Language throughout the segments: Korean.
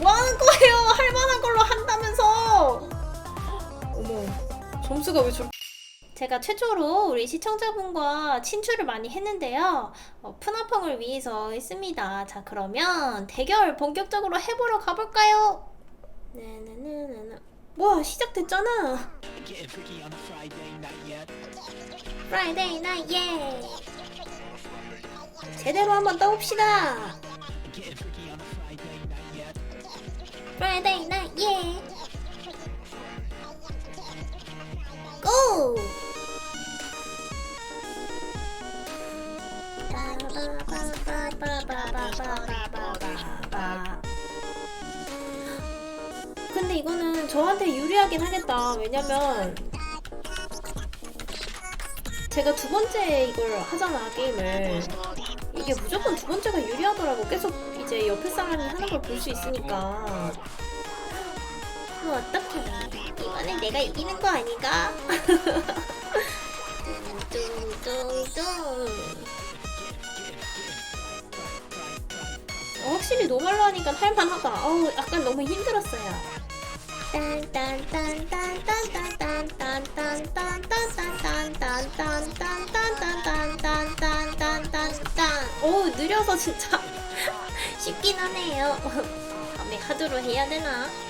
뭐 하는 거예요? 할 만한 걸로 한다면서. 어머, 점수가 왜 저렇게. 제가 최초로 우리 시청자분과 친추를 많이 했는데요. 어, 푸나펑을 위해서 했습니다. 자, 그러면 대결 본격적으로 해보러 가볼까요? 네네네네네. 와, 시작됐잖아. Friday night, yeah. 제대로 한번 떠봅시다. Friday night, yeah. Go. 근데 이거는 저한테 유리하긴 하겠다. 왜냐면 제가 두 번째 이걸 하잖아 게임을. 이게 무조건 두 번째가 유리하더라고. 계속 이제 옆에 사람이 하는 걸 볼 수 있으니까. 아우 어떡해. 이번엔 내가 이기는 거 아닌가? 뚱뚱뚱뚱 어, 확실히 노멀로 하니까 할만하다. 어우 약간 너무 힘들었어요. 오 느려서 진짜. 쉽긴 하네요 밤에 하도록 해야 되나?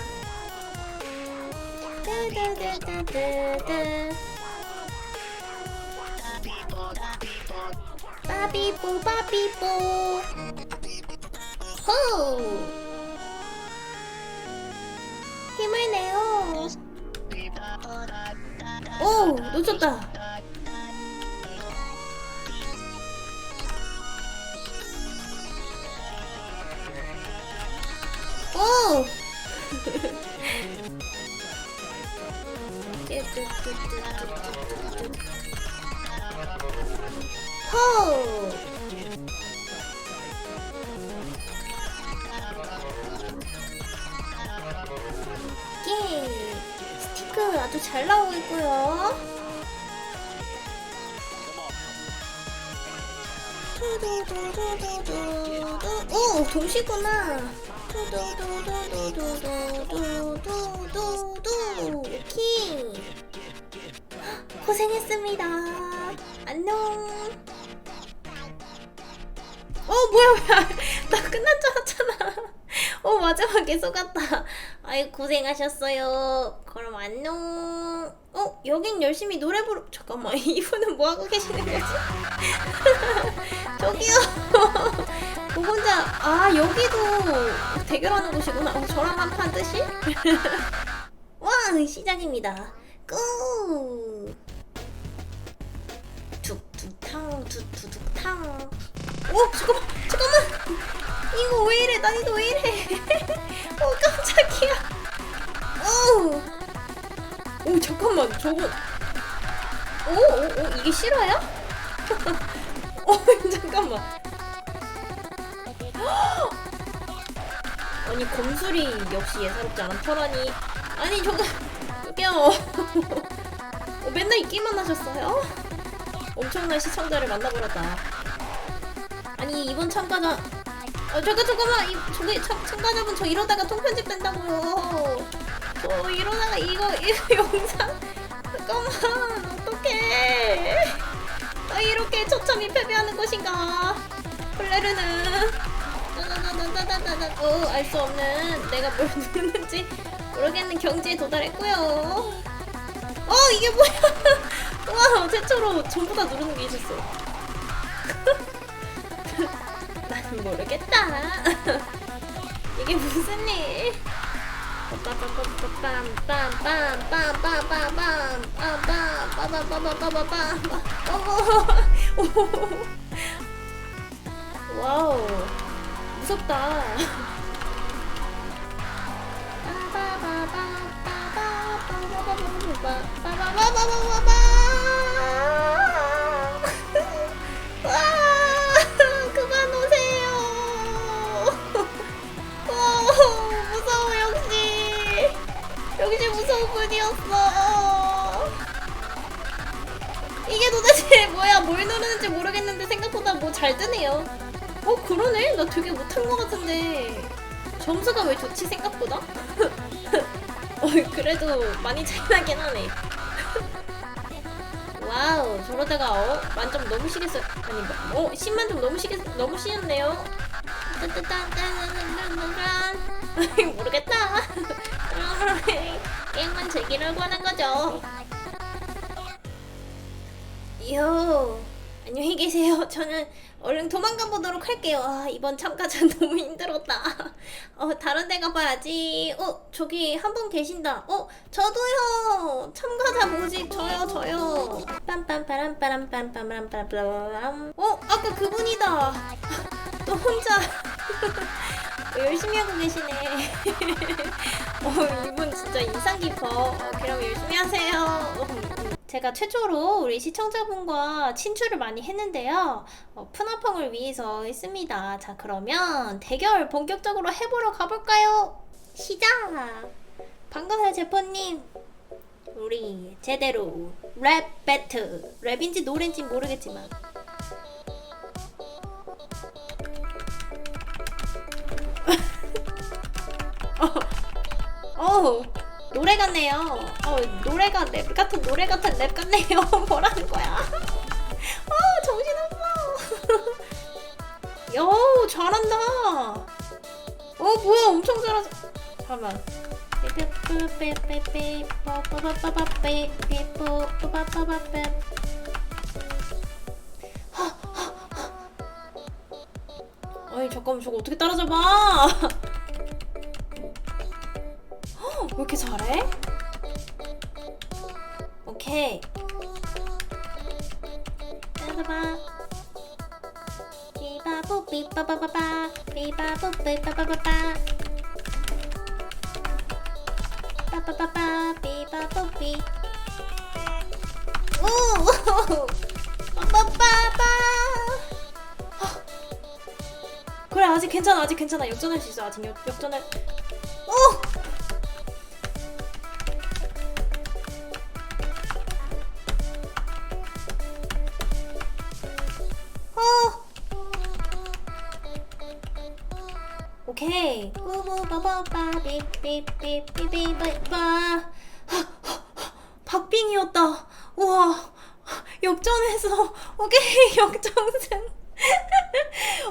바비보 바비보. 호! 힘을 내요. 오 놓쳤다. 오! 호 예 스티커 아주 잘 나오고 있고요 오 동시구나 두두두두두두두두두 오케이 고생했습니다. 안녕. 어 뭐야 뭐야. 나 끝난 줄 알았잖아. 어 마지막에 속았다. 아이 고생하셨어요. 그럼 안녕. 어 여긴 열심히 노래 부르 잠깐만 이분은 뭐 하고 계시는 거지? 저기요. 그 혼자 아 여기도 대결하는 곳이구나. 어, 저랑 한판 뜨시? 와 시작입니다. 꾸 툭툭탕 툭툭탕. 오 잠깐만 잠깐만! 이거 왜 이래? 난이도 왜 이래? 어 깜짝이야. 오오 잠깐만 저거. 오오 오, 이게 실화야? 어 잠깐만 아니 검술이 역시 예사롭지 않은 터라니. 아니 저거 저기요 어, 맨날 있기만 하셨어요? 엄청난 시청자를 만나버렸다. 아니 이번 참가자 아 잠깐 잠깐만. 이 저기 참, 참가자분 저 이러다가 통편집 된다고요. 저 이러다가 이거 이거 영상 잠깐만. 어떡해. 아 이렇게 처참히 패배하는 것인가? 플레르는 어, 알 수 없는. 내가 뭘 누르는지 모르겠는 경지에 도달했고요. 어 이게 뭐야? 와 최초로 전부 다 누르는 게 있었어. 난 모르겠다. 이게 무슨 일? 와우 무섭다. 와, 그만 오세요. 오, 무서워 역시. 역시 무서운 분이었어. 이게 도대체 뭐야? 뭘 누르는지 모르겠는데 생각보다 뭐 잘 뜨네요. 어 그러네? 나 되게 못한 것 같은데 점수가 왜 좋지 생각보다? 어 그래도 많이 차이나긴 하네. 와우 저러다가 어 만점 너무 시겠어요. 아니 뭐, 어 10만점 너무 시겠 너무 시였네요. 모르겠다. 게임만 즐기려고 하는 거죠. 요 안녕히 계세요. 저는 얼른 도망가 보도록 할게요. 아, 이번 참가자 너무 힘들었다. 어, 다른 데 가봐야지. 어, 저기 한 분 계신다. 어, 저도요. 참가자 모집 저요, 저요. 빰빰빠람빠람빰빰빰빰빰빰. 어, 아까 그분이다. 또 혼자 어, 열심히 하고 계시네. 어, 이분 진짜 인상 깊어. 어, 그럼 열심히 하세요. 어, 제가 최초로 우리 시청자분과 친추를 많이 했는데요. 어, 푸나펑을 위해서 했습니다. 자, 그러면 대결 본격적으로 해보러 가볼까요? 시작! 반가워요, 제퍼님. 우리 제대로 랩 배틀. 랩인지 노래인지 모르겠지만. 어, 노래 같네요. 어, 노래가 랩 같은 노래 같은 랩 같네요. 뭐라는 거야? 아, 정신없어. 요, 잘한다. 어, 뭐야, 엄청 잘하죠. 잠깐만. 아니 잠깐만 저거 어떻게 따라잡아? 왜 이렇게 잘해? 오케이. 빠바바. 삐바보 삐바바바바 삐바보 삐바바바바 빠바바바 삐바보 삐. 오! 빠바바바. 그래 아직 괜찮아 아직 괜찮아 역전할 수 있어 아직 역, 역전할. 오케이. 뿌뿌빠빠빠 삐삐삐삐삐삐빠. 박빙이었다. 우와. 역전해서 오케이 역전승.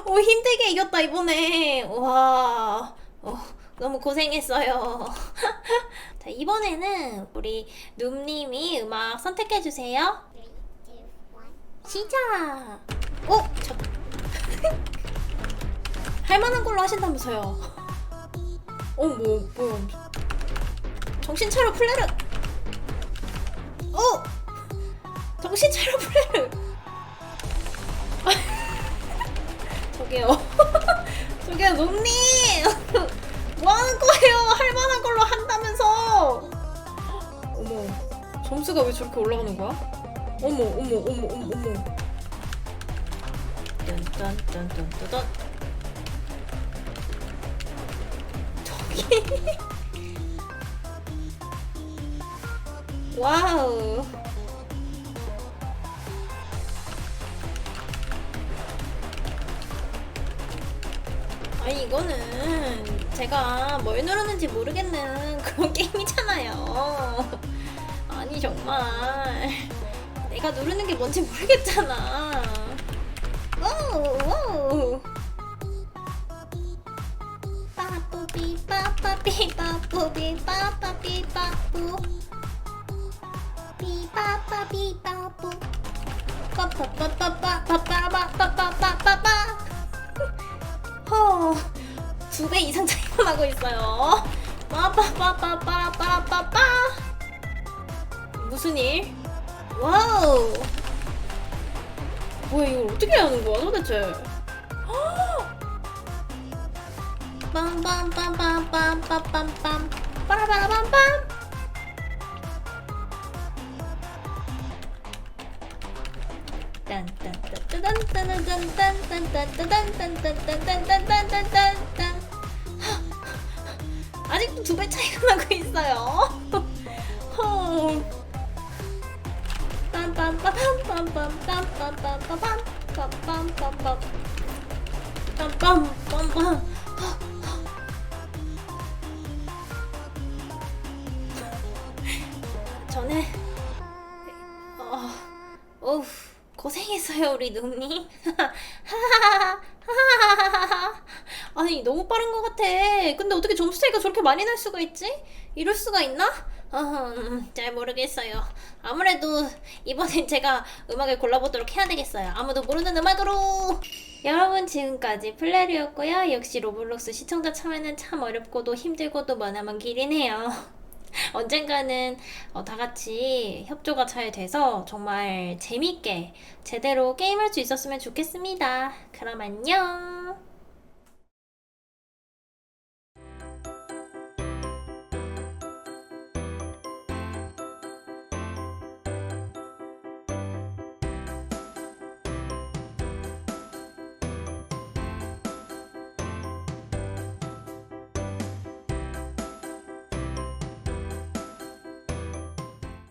오 힘들게 이겼다 이번에. 와. 어, 너무 고생했어요. 자 이번에는 우리 눔님이 음악 선택해 주세요. 시작. 어? 저... 할만한 걸로 하신다면서요. 어, 뭐, 뭐. 정신 차려, 플레르! 어! 정신 차려, 플레르! 저기요. 저기요, 놈님! 뭐 하는 거예요? 할만한 걸로 한다면서! 어머, 점수가 왜 저렇게 올라가는 거야? 어머, 어머, 어머, 어머, 어머. 딴딴딴딴딴 와우. 아니 이거는 제가 뭘 누르는지 모르겠는 그런 게임이잖아요. 아니 정말. 내가 누르는 게 뭔지 모르겠잖아 빠빠빠빠빠빠빠빠빠빠빠빠 허, 두 배 이상 차이가 나고 있어요. 빠빠빠빠빠빠빠빠 무슨 일? 와우. 뭐야 이걸 어떻게 하는 거야 도대체? 빰빰빰빰빰빰빰빰빰 빠라바라빰빰 딴딴딴딴딴딴딴딴딴딴딴딴딴딴딴딴딴딴딴 아직도 두 배 차이가 나고 있어요. 빰빰빰빰빰빰빰빰빰빰빰빰빰빰빰빰빰빰빰 저는 고생했어요 우리 누님 아니 너무 빠른 것 같아. 근데 어떻게 점수 차이가 저렇게 많이 날 수가 있지? 이럴 수가 있나? 음, 잘 모르겠어요. 아무래도 이번엔 제가 음악을 골라보도록 해야 되겠어요. 아무도 모르는 음악으로. 여러분 지금까지 플레리였고요. 역시 로블록스 시청자 참여는 참 어렵고도 힘들고도 머나먼 길이네요 언젠가는 어, 다 같이 협조가 잘 돼서 정말 재밌게 제대로 게임할 수 있었으면 좋겠습니다. 그럼 안녕.